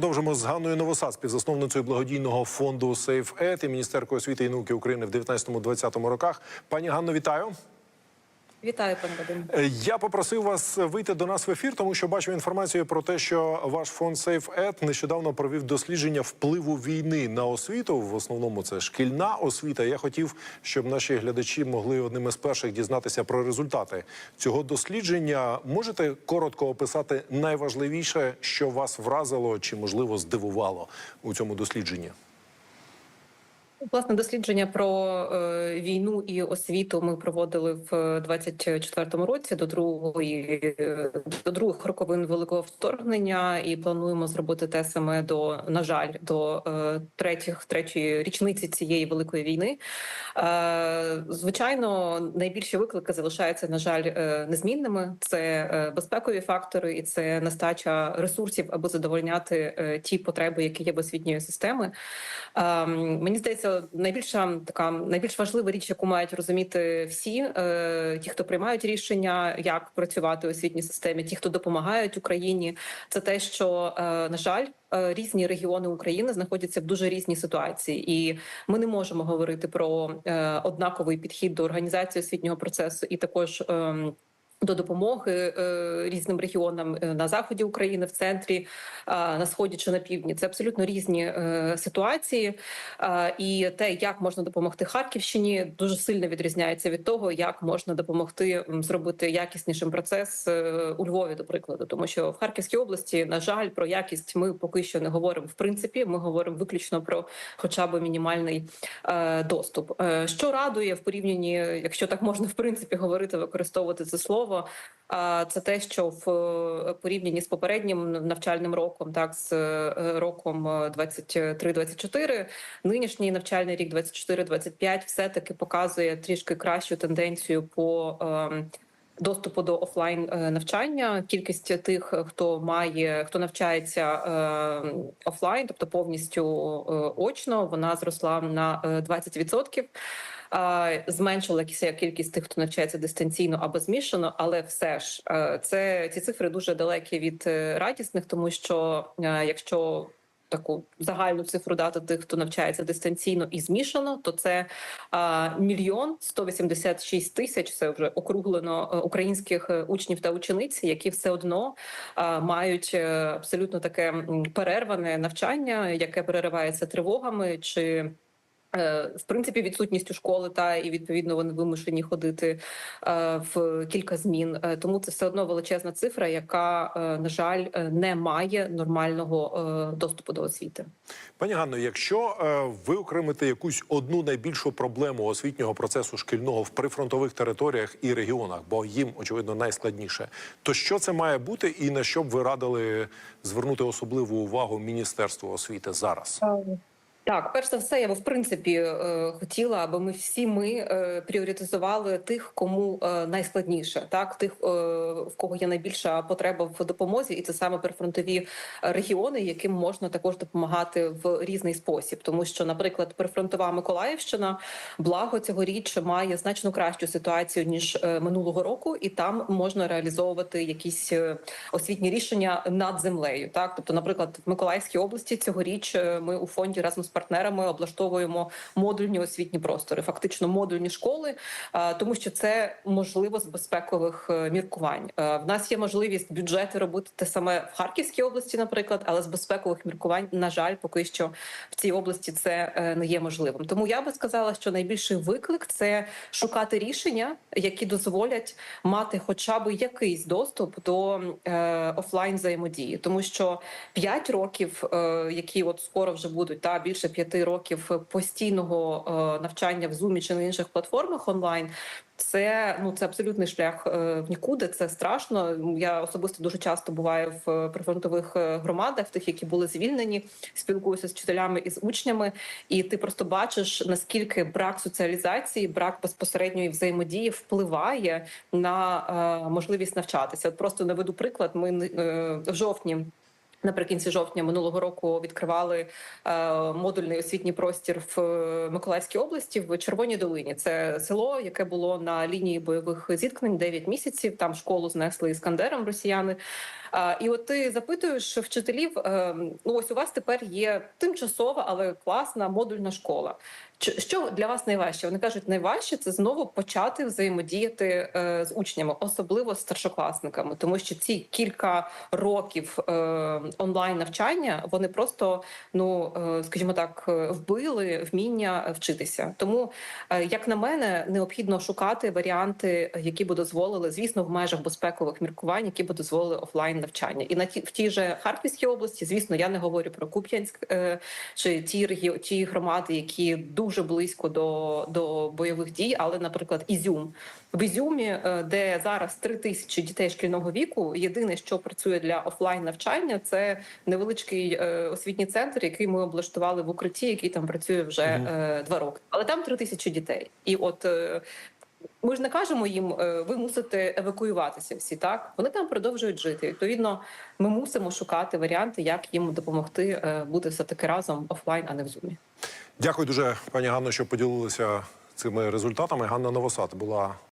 Продовжимо з Ганною Новосад, співзасновницею благодійного фонду SafeEd і міністеркою освіти і науки України в 19-20 роках. Пані Ганно, вітаю. Вітаю, пане Вадим. Е, Я попросив вас вийти до нас в ефір, тому що бачив інформацію про те, що ваш фонд SafeEd нещодавно провів дослідження впливу війни на освіту. В основному це шкільна освіта. Я хотів, щоб наші глядачі могли одним із перших дізнатися про результати цього дослідження. Можете коротко описати найважливіше, що вас вразило чи можливо здивувало у цьому дослідженні? Власне дослідження про е, війну і освіту ми проводили в 24-му році до другої е, до других роковин великого вторгнення, і плануємо зробити те саме до на жаль до е, третіх третьої річниці цієї великої війни. Е, звичайно, найбільші виклики залишаються на жаль е, незмінними. Це е, безпекові фактори і це нестача ресурсів, аби задовольняти е, ті потреби, які є в освітньої системи. Е, мені здається, найбільша така найбільш важлива річ, яку мають розуміти всі, е, ті, хто приймають рішення, як працювати у освітній системі, ті, хто допомагають Україні, це те, що е, на жаль. е, Різні регіони України знаходяться в дуже різній ситуації, і ми не можемо говорити про е, однаковий підхід до організації освітнього процесу і також. До допомоги е, різним регіонам е, на заході України, в центрі, на сході чи на півдні. Це абсолютно різні е, ситуації, і те, як можна допомогти Харківщині, дуже сильно відрізняється від того, як можна допомогти зробити якіснішим процес у Львові, до прикладу, тому що в Харківській області, на жаль, про якість ми поки що не говоримо. В принципі, ми говоримо виключно про хоча б мінімальний доступ. Що радує в порівнянні, якщо так можна в принципі говорити, використовувати це слово. А, Це те, що в е, порівнянні з попереднім навчальним роком, так з е, роком е, 23-24, нинішній навчальний рік 24-25 все таки показує трішки кращу тенденцію по ем, доступу до офлайн е, навчання. Кількість тих, хто має хто навчається е, офлайн, тобто повністю е, очно, вона зросла на е, 20%. А, Зменшилася кількість тих, хто навчається дистанційно або змішано, але все ж е, це ці цифри дуже далекі від е, радісних, тому що е, якщо таку загальну цифру дати тих, хто навчається дистанційно і змішано, то це мільйон 186 тисяч. Це вже округлено е, українських е, учнів та учениць, які все одно мають е, абсолютно таке перерване навчання, яке переривається тривогами чи. Е, В принципі, відсутністю школи та і відповідно вони вимушені ходити е, в кілька змін. Е, Тому це все одно величезна цифра, яка на жаль не має нормального доступу до освіти. Пані Ганно, якщо ви окремите якусь одну найбільшу проблему освітнього процесу шкільного в прифронтових територіях і регіонах, бо їм очевидно найскладніше, то що це має бути, і на що б ви радили звернути особливу увагу Міністерству освіти зараз? Так, перш за все, я би в принципі е, хотіла, аби ми всі ми е, пріоритизували тих, кому е, найскладніше, так тих, в кого є найбільша потреба в допомозі, і це саме прифронтові регіони, яким можна також допомагати в різний спосіб, тому що, наприклад, прифронтова Миколаївщина, благо цьогоріч має значно кращу ситуацію ніж минулого року, і там можна реалізовувати якісь освітні рішення над землею. Так, тобто, наприклад, в Миколаївській області цьогоріч ми у фонді разом з партнерами облаштовуємо модульні освітні простори, фактично модульні школи, е, тому що це можливо з безпекових е, міркувань. Е, В нас є можливість бюджети робити те саме в Харківській області, наприклад, але з безпекових міркувань, на жаль, поки що в цій області це не є можливим. Тому я би сказала, що найбільший виклик це шукати рішення, які дозволять мати хоча б якийсь доступ до офлайн взаємодії, тому що 5 років, які от скоро вже будуть, та більше 5 років постійного е, навчання в Zoom чи на інших платформах онлайн. Це ну це абсолютний шлях е, в нікуди. Це страшно. Я особисто дуже часто буваю в е, прифронтових громадах, тих, які були звільнені, спілкуюся з вчителями і з учнями, і ти просто бачиш наскільки брак соціалізації, брак безпосередньої взаємодії впливає на можливість навчатися. От просто наведу приклад. Ми в жовтні. Наприкінці жовтня минулого року відкривали е, модульний освітній простір в е, Миколаївській області в Червоній долині. Це село, яке було на лінії бойових зіткнень 9 місяців. Там школу знесли іскандером росіяни. І от ти запитуєш вчителів: е, ну ось у вас тепер є тимчасова, але класна модульна школа. Що для вас найважче? Вони кажуть, найважче це знову почати взаємодіяти з учнями, особливо з старшокласниками, тому що ці кілька років онлайн навчання вони просто, ну е, скажімо так, е, вбили вміння вчитися. Тому, е, як на мене, необхідно шукати варіанти, які б дозволили, звісно, в межах безпекових міркувань, які б дозволили офлайн навчання. І на ті в тій же Харківській області, звісно, я не говорю про Куп'янськ чи ті ті громади, які дуже близько до, до бойових дій, але, наприклад, Ізюм в Ізюмі, де зараз три тисячі дітей шкільного віку. Єдине, що працює для офлайн навчання, це невеличкий е, освітній центр, який ми облаштували в укритті, який там працює вже е, два роки. Але там три тисячі дітей, і от. е, Ми ж не кажемо їм, ви мусите евакуюватися всі, так вони там продовжують жити. Відповідно, ми мусимо шукати варіанти, як їм допомогти бути все таки разом офлайн, а не в зумі. Дякую дуже, пані Ганно, що поділилися цими результатами. Ганна Новосад була